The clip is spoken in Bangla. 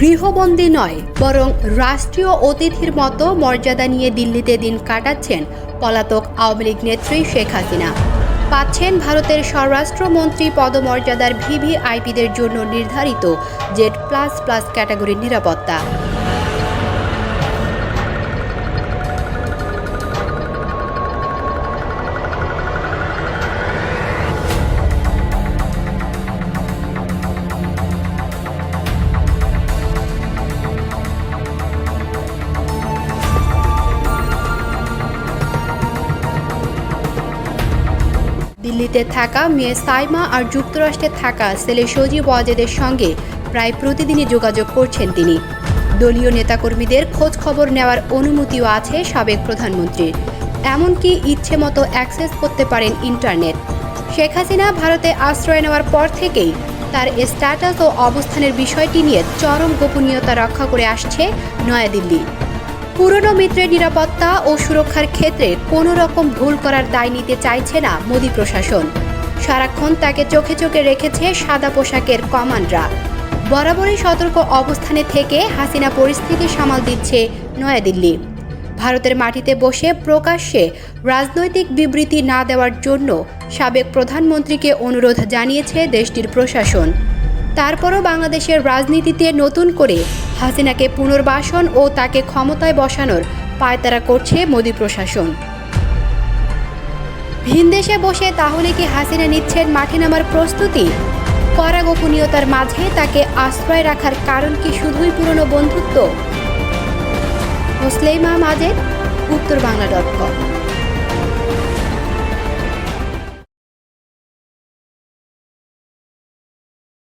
গৃহবন্দী নয়, বরং রাষ্ট্রীয় অতিথির মতো মর্যাদা নিয়ে দিল্লিতে দিন কাটাচ্ছেন পলাতক আওয়ামী লীগ নেত্রী শেখ হাসিনা। পাচ্ছেন ভারতের স্বরাষ্ট্রমন্ত্রী পদমর্যাদার ভিভিআইপিদের জন্য নির্ধারিত জেড প্লাস প্লাস ক্যাটাগরির নিরাপত্তা। দিল্লিতে থাকা মেয়ে সাইমা আর যুক্তরাষ্ট্রে থাকা ছেলে সজীব ওয়াজেদের সঙ্গে প্রায় প্রতিদিনই যোগাযোগ করছেন তিনি। দলীয় নেতাকর্মীদের খোঁজ খবর নেওয়ার অনুমতিও আছে সাবেক প্রধানমন্ত্রীর এমনকি ইচ্ছে মতো অ্যাক্সেস করতে পারেন ইন্টারনেট। শেখ হাসিনা ভারতে আশ্রয় নেওয়ার পর থেকেই তার স্ট্যাটাস ও অবস্থানের বিষয়টি নিয়ে চরম গোপনীয়তা রক্ষা করে আসছে নয়াদিল্লি। পুরনো মিত্রের নিরাপত্তা ও সুরক্ষার ক্ষেত্রে কোনো রকম ভুল করার দায় নিতে চাইছে না মোদী প্রশাসন। সারাক্ষণ তাকে চোখে চোখে রেখেছে সাদা পোশাকের কমান্ডরা বরাবরই সতর্ক অবস্থানে থেকে হাসিনা পরিস্থিতি সামাল দিচ্ছে নয়াদিল্লি। ভারতের মাটিতে বসে প্রকাশ্যে রাজনৈতিক বিবৃতি না দেওয়ার জন্য সাবেক প্রধানমন্ত্রীকে অনুরোধ জানিয়েছে দেশটির প্রশাসন। তারপরও বাংলাদেশের রাজনীতিতে নতুন করে হাসিনাকে পুনর্বাসন ও তাকে ক্ষমতায় বসানোর পায়তারা করছে মোদী প্রশাসন। ভিনদেশে বসে তাহলে কি হাসিনা নিচ্ছেন মাঠে নামার প্রস্তুতি? কড়া গোপনীয়তার মাঝে তাকে আশ্রয় রাখার কারণ কি শুধুই পুরনো বন্ধুত্ব? মুসলেমা মাজেদ, উত্তর বাংলা ডট কম।